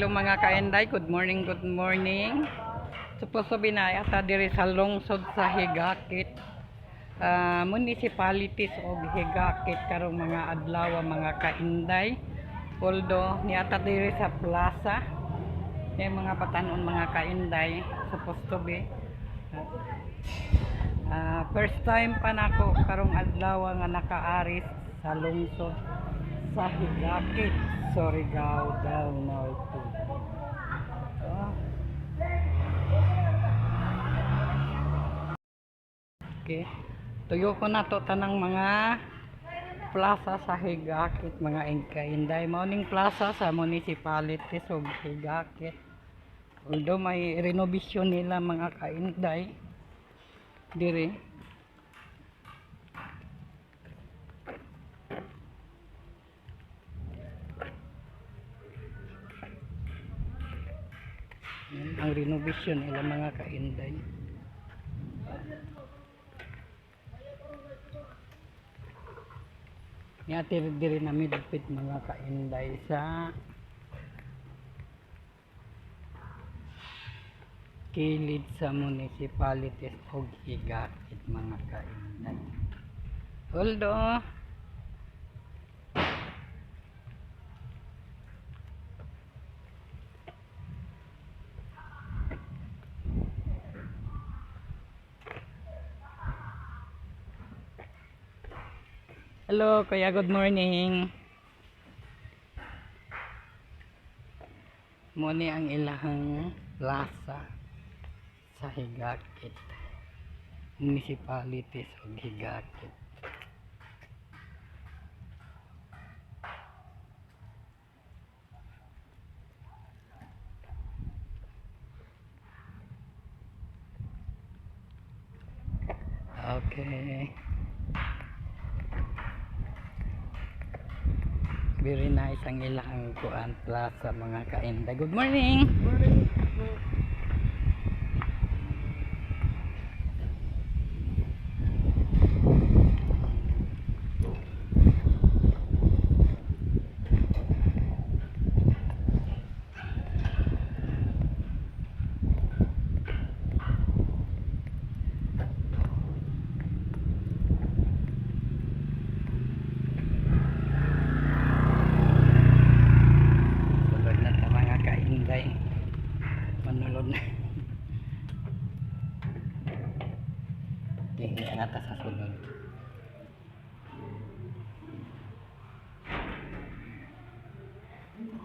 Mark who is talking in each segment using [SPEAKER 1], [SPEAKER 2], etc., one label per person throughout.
[SPEAKER 1] Hello mga kaenday, good morning, good morning. Supposed to be na ata diri sa lungsod sa Higakit. Ah, municipalities of Higakit karong mga adlaw mga kainday. Although ni ata diri sa plaza. May mga batanon mga kainday supposed to be. Ah, first time pa nako karong adlaw nga nakaaris sa lungsod sa Higakit. Sorry, Gao del Norte. Ah. Okay. Tuyo ko na to tanang mga plaza sa Higakit, mga inkainday. Morning plaza sa municipalities of Higakit. Although may renovation nila mga kainday. Dire. Yan ang renovation nila mga kainday. Yatir diri na midpit mga kainday sa kilid sa municipalities og Higakit mga kainday. Although Hello, Kuya. Good morning. Muni ang ilahang plaza sa Higakit. Municipalities of Higakit. Okay. Very nice ang ilang kuan plaza mga kainda. Good morning. Sulod na ta mga kainday. Manulod na. Nga ta sa sulod.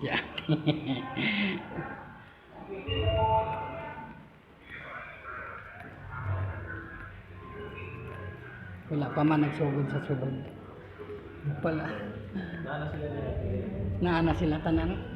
[SPEAKER 1] Yeah. Wala pa man nagsugod sa sulod. Pala. Naana sila tanan.